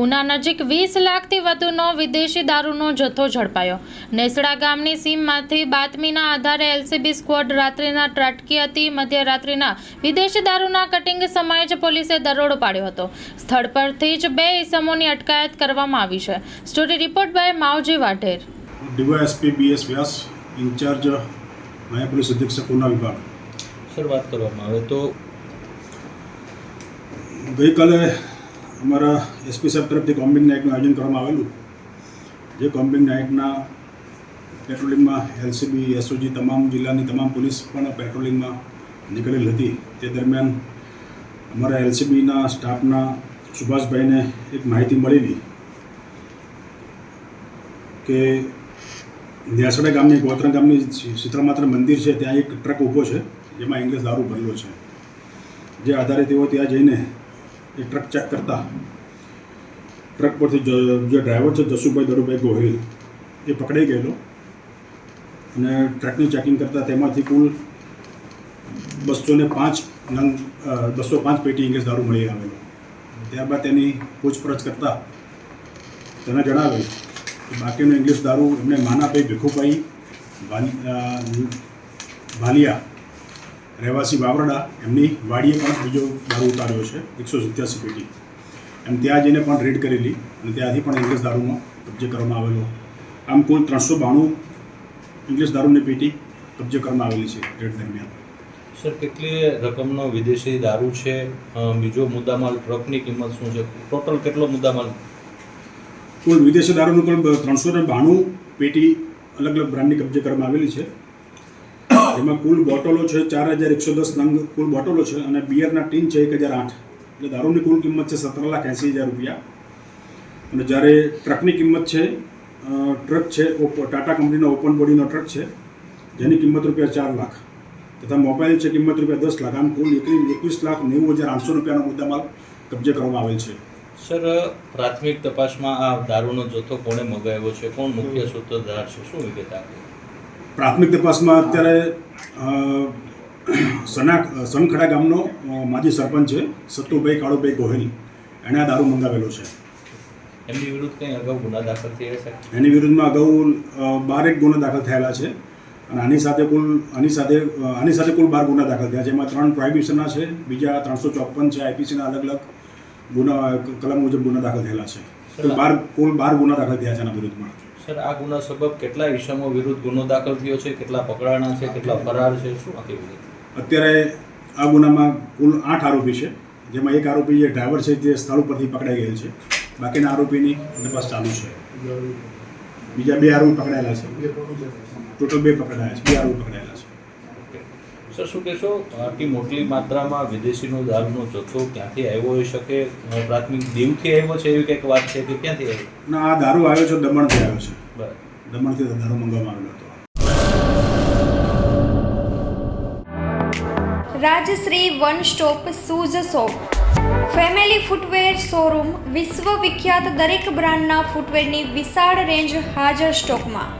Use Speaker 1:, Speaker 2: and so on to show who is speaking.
Speaker 1: ઉના નજીક વીસ લાખથી વધુનો વિદેશી દારૂનો જથ્થો ઝડપાયો. નેસડા ગામની સીમમાંથી બાતમીના આધારે એલસીબી સ્ક્વોડ રાત્રિના ત્રાટકી હતી. મધ્યરાત્રિના વિદેશી દારૂના કટિંગ સમયે જ પોલીસે દરોડો પાડ્યો હતો. સ્થળ પરથી જ બે ઇસમોની અટકાયત કરવામાં આવી છે. Story report by Mavji Vadher.
Speaker 2: DYSP BS Vyas incharge નાયબ પોલીસ અધિક્ષક ઉના વિભાગ.
Speaker 3: સર વાત કરવામાં આવે તો?
Speaker 2: ગઈકાલે અમારા એસપી સાહેબ તરફથી કોમ્બિંગ નાઇટનું આયોજન કરવામાં આવેલું. જે કોમ્બિંગ નાઇટના પેટ્રોલિંગમાં એલસીબી એસઓજી તમામ જિલ્લાની તમામ પોલીસ પણ પેટ્રોલિંગમાં નીકળેલ હતી. તે દરમિયાન અમારા એલસીબીના સ્ટાફના સુભાષભાઈને એક માહિતી મળેલી કે ન્યાસડા ગામની, ગોત્રા ગામની સીતરામાત્ર મંદિર છે, ત્યાં એક ટ્રક ઊભો છે, જેમાં ઇંગ્લિશ દારૂ ભરેલો છે. જે આધારે તેઓ ત્યાં જઈને એ ટ્રક ચેક કરતા. ટ્રક પરથી જે ડ્રાઈવર છે જસુભાઈ દરુભાઈ ગોહિલ એ પકડાઈ ગયેલો. અને ટ્રકની ચેકિંગ કરતાં તેમાંથી કુલ બસો ને પાંચ નંગ બસો પાંચ પેટી ઇંગ્લિશ દારૂ મળી આવેલો. ત્યારબાદ તેની પૂછપરછ કરતાં તેને જણાવ્યું કે બાકીનો ઇંગ્લિશ દારૂ એમને માનાભાઈ ભીખુભાઈ ભાલી અ, ભાલિયા રહેવાસી વાવરડા એમની વાડીએ પણ બીજો દારૂ ઉતાર્યો છે એકસો સિત્યાસી પેટી. એમ ત્યાં જઈને પણ રેડ કરેલી અને ત્યાંથી પણ ઇંગ્લિશ દારૂનો કબજે કરવામાં આવેલો. આમ કુલ ત્રણસો બાણું ઇંગ્લિશ દારૂની પેટી કબજે કરવામાં આવેલી છે રેડ દરમિયાન.
Speaker 3: સર કેટલી રકમનો વિદેશી દારૂ છે? બીજો મુદ્દામાલ ટ્રકની કિંમત શું છે? ટોટલ કેટલો મુદ્દામાલ?
Speaker 2: કુલ વિદેશી દારૂનું કુલ ત્રણસો ને બાણું પેટી અલગ અલગ બ્રાન્ડની કબજે કરવામાં આવેલી છે. એમાં કુલ બોટલો છે ચાર હજાર એકસો દસ નંગ. કુલ બોટલો છે અને બિયરના ટીન છે એક હજાર આઠ. એટલે દારૂની કુલ કિંમત છે સત્તર લાખ એંસી હજાર રૂપિયા. અને જ્યારે ટ્રકની કિંમત છે ટ્રક છે ટાટા કંપનીનો ઓપન બોડીનો ટ્રક છે, જેની કિંમત રૂપિયા ચાર લાખ. તથા મોબાઈલ છે કિંમત રૂપિયા દસ લાખ. આમ કુલ એકવીસ લાખ નેવું હજાર આઠસો રૂપિયાનો મુદ્દામાલ કબજે કરવામાં આવેલ છે.
Speaker 3: સર, પ્રાથમિક તપાસમાં આ દારૂનો જથ્થો કોણે મગાવ્યો છે? કોણ મુખ્ય સૂત્રધાર છે? શું વિગત આપે?
Speaker 2: પ્રાથમિક તપાસમાં અત્યારે સના સનખડા ગામનો માજી સરપંચ છે સત્તુભાઈ કાળુભાઈ ગોહિલ. એણે આ દારૂ મંગાવેલો છે.
Speaker 3: એમની વિરુદ્ધ કંઈ અગાઉ ગુના દાખલ થયા છે?
Speaker 2: એની વિરુદ્ધમાં અગાઉ બાર બારેક ગુના દાખલ થયેલા છે. અને આની સાથે કુલ આની સાથે આની સાથે કુલ બાર ગુના દાખલ થયા છે. એમાં ત્રણ પ્રોહિબિશનના છે બીજા ત્રણસો ચોપન છે આઈપીસીના અલગ અલગ ગુના કલમ મુજબ ગુના દાખલ થયેલા છે. કુલ બાર કુલ બાર ગુના દાખલ થયા છે એના વિરુદ્ધમાં.
Speaker 3: સર આ ગુના સબબ કેટલા ઈસમો વિરુદ્ધ ગુનો દાખલ થયો છે? કેટલા પકડાણા છે? કેટલા ફરાર છે? શું આખી વિગત?
Speaker 2: અત્યારે આ ગુનામાં કુલ આઠ આરોપી છે જેમાં એક આરોપી જે ડ્રાઈવર છે તે સ્થળ ઉપરથી પકડાઈ ગયેલ છે. બાકીના આરોપીની તપાસ ચાલુ છે. બીજા બે આરોપી પકડાયેલા છે. ટોટલ બે પકડાયા છે. બે આરોપી પકડાયેલા છે.
Speaker 3: સર શું કહેશો? આટલી મોટી માત્રામાં વિદેશીનો દારૂનો જથ્થો ક્યાંથી આવ્યો હોઈ શકે? પ્રાથમિક દીવથી આવ્યો છે એવી કંઈક વાત છે કે ક્યાંથી આવ્યો?
Speaker 2: ના આ દારૂ આવ્યો છે દમણથી આવ્યો છે.
Speaker 3: બરાબર.
Speaker 2: દમણથી દારૂ મંગાવવામાં આવ્યો હતો.
Speaker 4: Rajshree one stop shoes shop. Family footwear showroom વિશ્વ વિખ્યાત દરેક બ્રાન્ડના ફૂટવેરની વિશાળ રેન્જ હાજર સ્ટોકમાં.